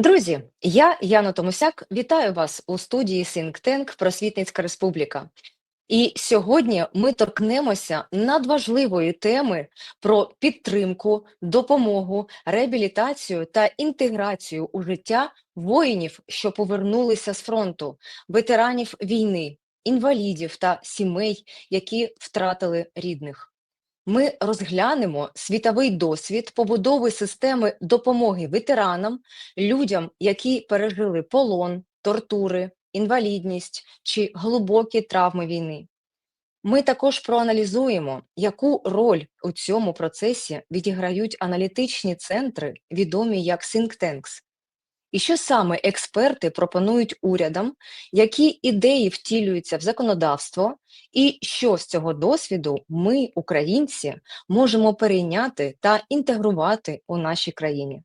Друзі, я Яна Томусяк, вітаю вас у студії Think Tank Просвітницька Республіка. І сьогодні ми торкнемося надважливої теми про підтримку, допомогу, реабілітацію та інтеграцію у життя воїнів, що повернулися з фронту, ветеранів війни, інвалідів та сімей, які втратили рідних. Ми розглянемо світовий досвід побудови системи допомоги ветеранам, людям, які пережили полон, тортури, інвалідність чи глибокі травми війни. Ми також проаналізуємо, яку роль у цьому процесі відіграють аналітичні центри, відомі як think tanks, і що саме експерти пропонують урядам, які ідеї втілюються в законодавство, і що з цього досвіду ми, українці, можемо перейняти та інтегрувати у нашій країні.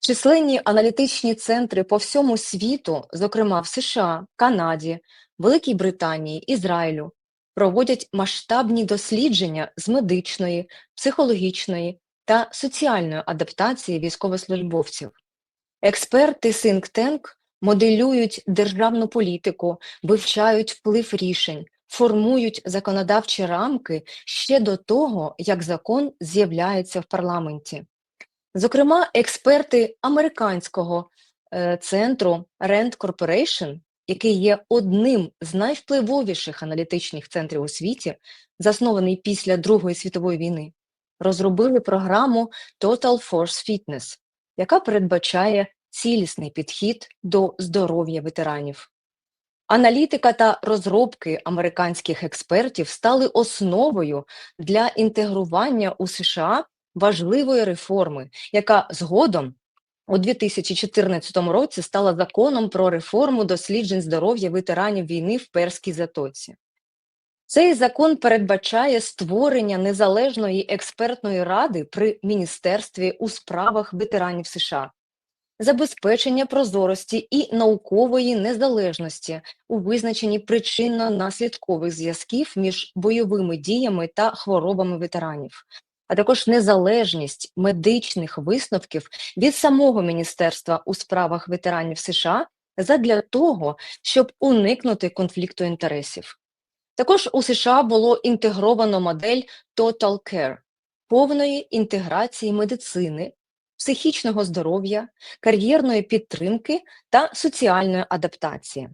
Численні аналітичні центри по всьому світу, зокрема в США, Канаді, Великій Британії, Ізраїлю, проводять масштабні дослідження з медичної, психологічної та соціальної адаптації військовослужбовців. Експерти think Tank моделюють державну політику, вивчають вплив рішень, формують законодавчі рамки ще до того, як закон з'являється в парламенті. Зокрема, експерти американського е, центру Rand Corporation, який є одним з найвпливовіших аналітичних центрів у світі, заснований після Другої світової війни, розробили програму Total Force Fitness, яка передбачає цілісний підхід до здоров'я ветеранів. Аналітика та розробки американських експертів стали основою для інтегрування у США важливої реформи, яка згодом у 2014 році стала законом про реформу досліджень здоров'я ветеранів війни в Перській затоці. Цей закон передбачає створення незалежної експертної ради при Міністерстві у справах ветеранів США, забезпечення прозорості і наукової незалежності у визначенні причинно-наслідкових зв'язків між бойовими діями та хворобами ветеранів, а також незалежність медичних висновків від самого Міністерства у справах ветеранів США задля того, щоб уникнути конфлікту інтересів. Також у США було інтегровано модель Total Care повної інтеграції медицини, психічного здоров'я, кар'єрної підтримки та соціальної адаптації.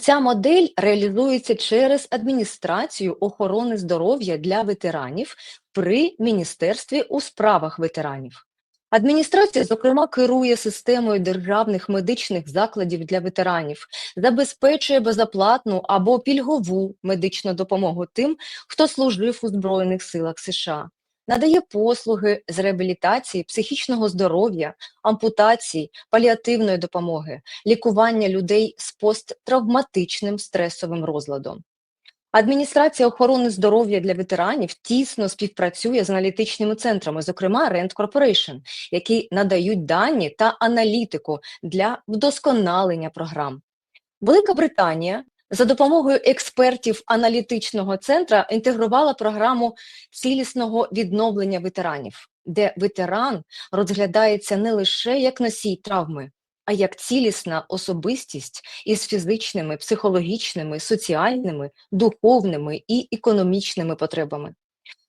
Ця модель реалізується через адміністрацію охорони здоров'я для ветеранів при Міністерстві у справах ветеранів. Адміністрація, зокрема, керує системою державних медичних закладів для ветеранів, забезпечує безоплатну або пільгову медичну допомогу тим, хто служив у Збройних силах США, надає послуги з реабілітації, психічного здоров'я, ампутації, паліативної допомоги, лікування людей з посттравматичним стресовим розладом. Адміністрація охорони здоров'я для ветеранів тісно співпрацює з аналітичними центрами, зокрема Rent Corporation, які надають дані та аналітику для вдосконалення програм. Велика Британія за допомогою експертів аналітичного центра інтегрувала програму цілісного відновлення ветеранів, де ветеран розглядається не лише як носій травми, а як цілісна особистість із фізичними, психологічними, соціальними, духовними і економічними потребами.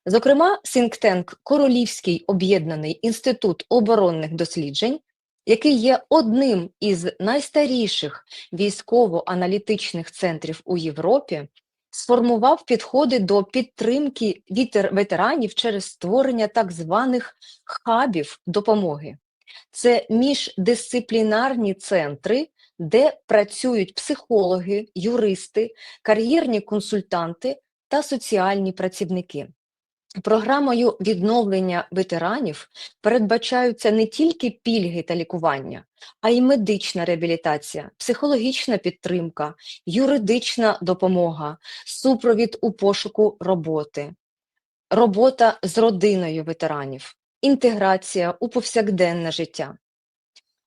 Зокрема, Сінктенк Королівський об'єднаний інститут оборонних досліджень, який є одним із найстаріших військово-аналітичних центрів у Європі, сформував підходи до підтримки ветеранів через створення так званих хабів допомоги. Це міждисциплінарні центри, де працюють психологи, юристи, кар'єрні консультанти та соціальні працівники. Програмою відновлення ветеранів передбачаються не тільки пільги та лікування, а й медична реабілітація, психологічна підтримка, юридична допомога, супровід у пошуку роботи, робота з родиною ветеранів, інтеграція у повсякденне життя.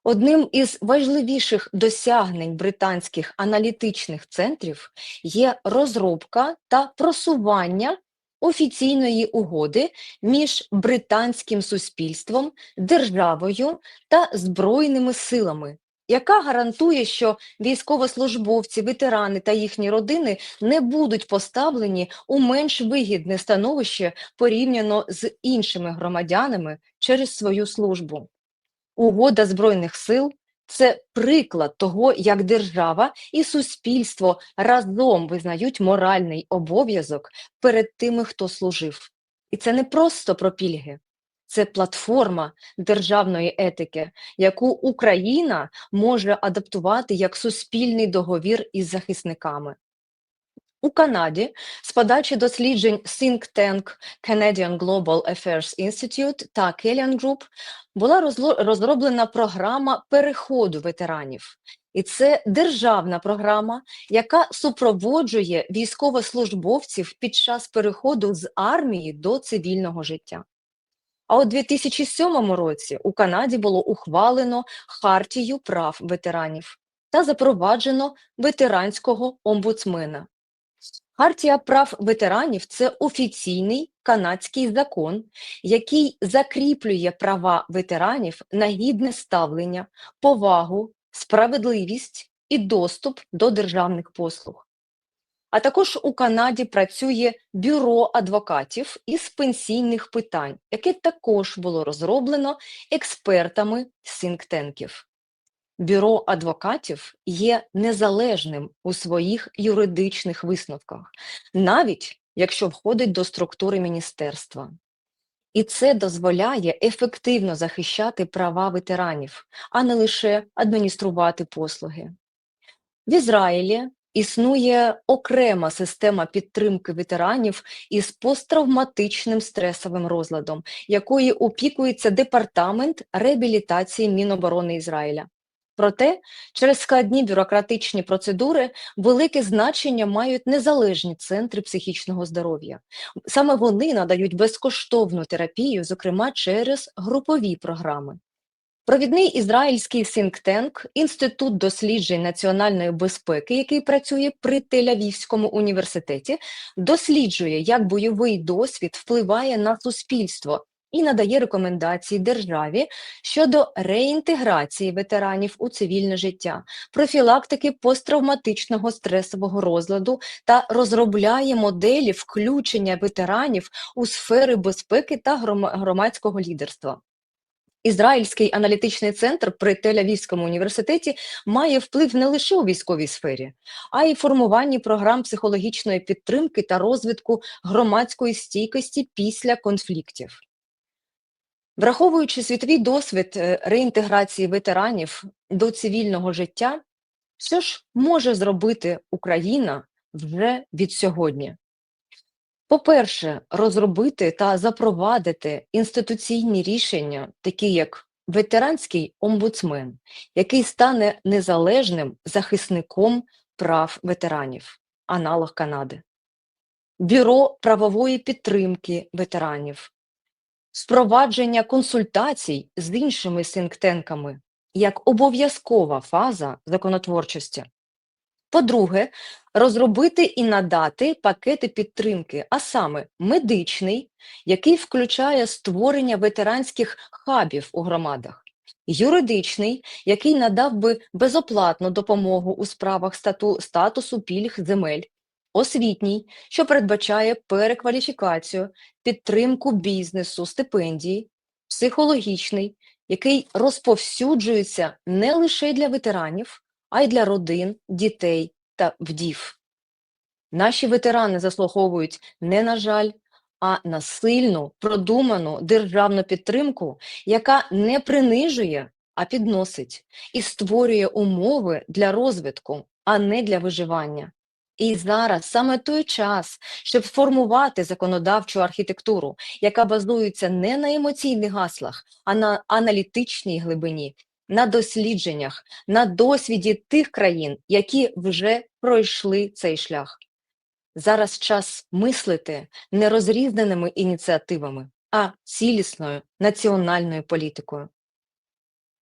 Одним із важливіших досягнень британських аналітичних центрів є розробка та просування офіційної угоди між британським суспільством, державою та збройними силами, яка гарантує, що військовослужбовці, ветерани та їхні родини не будуть поставлені у менш вигідне становище порівняно з іншими громадянами через свою службу. Угода Збройних сил це приклад того, як держава і суспільство разом визнають моральний обов'язок перед тими, хто служив. І це не просто про пільги, це платформа державної етики, яку Україна може адаптувати як суспільний договір із захисниками. У Канаді з подачі досліджень Think Tank Canadian Global Affairs Institute та Kellyan Group була розроблена програма переходу ветеранів. І це державна програма, яка супроводжує військовослужбовців під час переходу з армії до цивільного життя. А у 2007 році у Канаді було ухвалено Хартію прав ветеранів та запроваджено ветеранського омбудсмена. Хартія прав ветеранів це офіційний канадський закон, який закріплює права ветеранів на гідне ставлення, повагу, справедливість і доступ до державних послуг. А також у Канаді працює бюро адвокатів із пенсійних питань, яке також було розроблено експертами синктенків. Бюро адвокатів є незалежним у своїх юридичних висновках, навіть якщо входить до структури міністерства. І це дозволяє ефективно захищати права ветеранів, а не лише адмініструвати послуги. В Ізраїлі існує окрема система підтримки ветеранів із посттравматичним стресовим розладом, якою опікується департамент реабілітації Міноборони Ізраїля. Проте через складні бюрократичні процедури велике значення мають незалежні центри психічного здоров'я. Саме вони надають безкоштовну терапію, зокрема через групові програми. Провідний ізраїльський think-tank Інститут досліджень національної безпеки, який працює при Тель-Авівському університеті, досліджує, як бойовий досвід впливає на суспільство і надає рекомендації державі щодо реінтеграції ветеранів у цивільне життя, профілактики посттравматичного стресового розладу та розробляє моделі включення ветеранів у сфери безпеки та громадського лідерства. Ізраїльський аналітичний центр при Тель-Авівському університеті має вплив не лише у військовій сфері, а й формуванні програм психологічної підтримки та розвитку громадської стійкості після конфліктів. Враховуючи світовий досвід е, реінтеграції ветеранів до цивільного життя, що ж може зробити Україна вже від сьогодні? По-перше, розробити та запровадити інституційні рішення, такі як ветеранський омбудсмен, який стане незалежним захисником прав ветеранів, аналог Канади, бюро правової підтримки ветеранів, впровадження консультацій з іншими синктенками як обов'язкова фаза законотворчості. По-друге, розробити і надати пакети підтримки, а саме медичний, який включає створення ветеранських хабів у громадах, юридичний, який надав би безоплатну допомогу у справах стату, статусу пільг земель, освітній, що передбачає перекваліфікацію, підтримку бізнесу, стипендії, психологічний, який розповсюджується не лише для ветеранів, а й для родин, дітей та вдів. Наші ветерани заслуговують не на жаль, а на сильну, продуману державну підтримку, яка не принижує, а підносить і створює умови для розвитку, а не для виживання. І зараз саме той час, щоб формувати законодавчу архітектуру, яка базується не на емоційних гаслах, а на аналітичній глибині, на дослідженнях, на досвіді тих країн, які вже пройшли цей шлях. Зараз час мислити не розрізненими ініціативами, а цілісною національною політикою.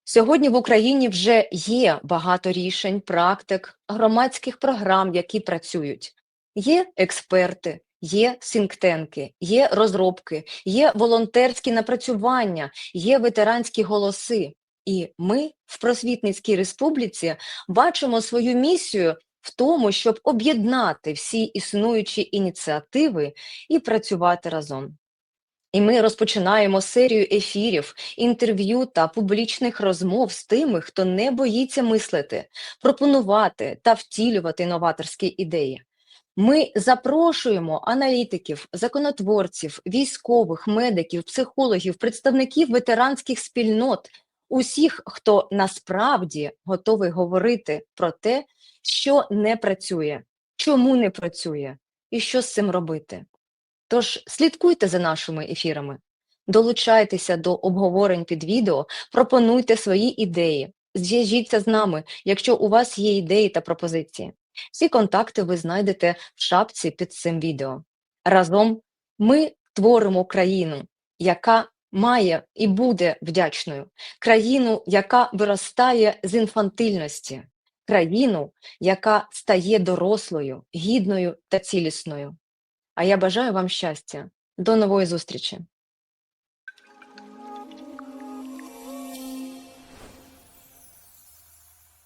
Сьогодні в Україні вже є багато рішень, практик, громадських програм, які працюють. Є експерти, є синктенки, є розробки, є волонтерські напрацювання, є ветеранські голоси. І ми в Просвітницькій республіці бачимо свою місію в тому, щоб об'єднати всі існуючі ініціативи і працювати разом. І ми розпочинаємо серію ефірів, інтерв'ю та публічних розмов з тими, хто не боїться мислити, пропонувати та втілювати новаторські ідеї. Ми запрошуємо аналітиків, законотворців, військових, медиків, психологів, представників ветеранських спільнот, усіх, хто насправді готовий говорити про те, що не працює, чому не працює і що з цим робити. Тож слідкуйте за нашими ефірами, долучайтеся до обговорень під відео, пропонуйте свої ідеї, зв'яжіться з нами, якщо у вас є ідеї та пропозиції. Всі контакти ви знайдете в шапці під цим відео. Разом ми творимо країну, яка має і буде вдячною, країну, яка виростає з інфантильності, країну, яка стає дорослою, гідною та цілісною. А я бажаю вам щастя. До нової зустрічі!